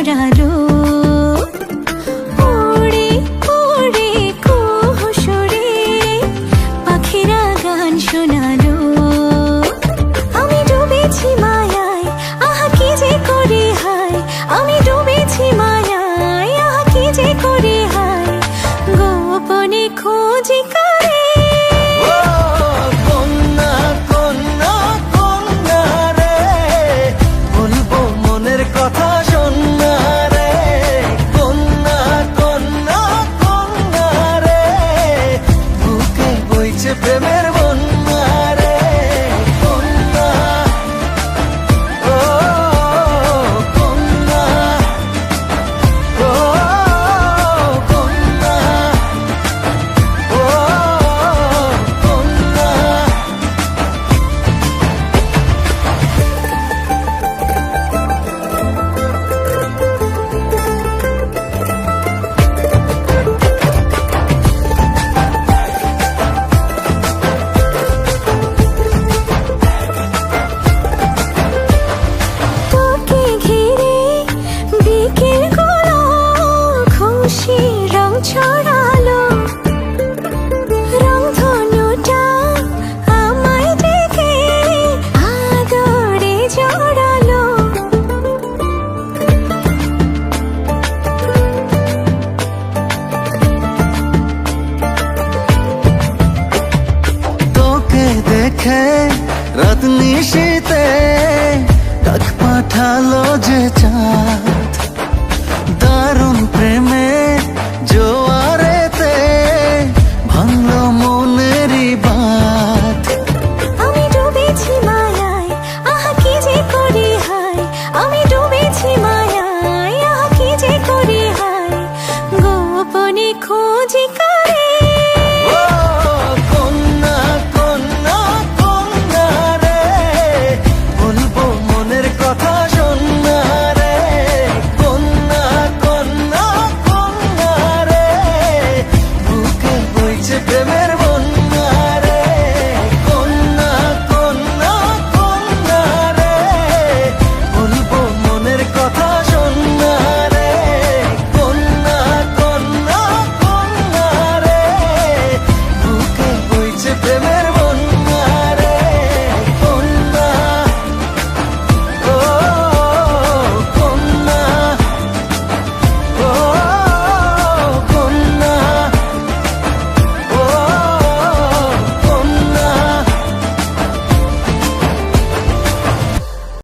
வாழாத দেখে রাত নিশিতে কাক পাঠালো যে চা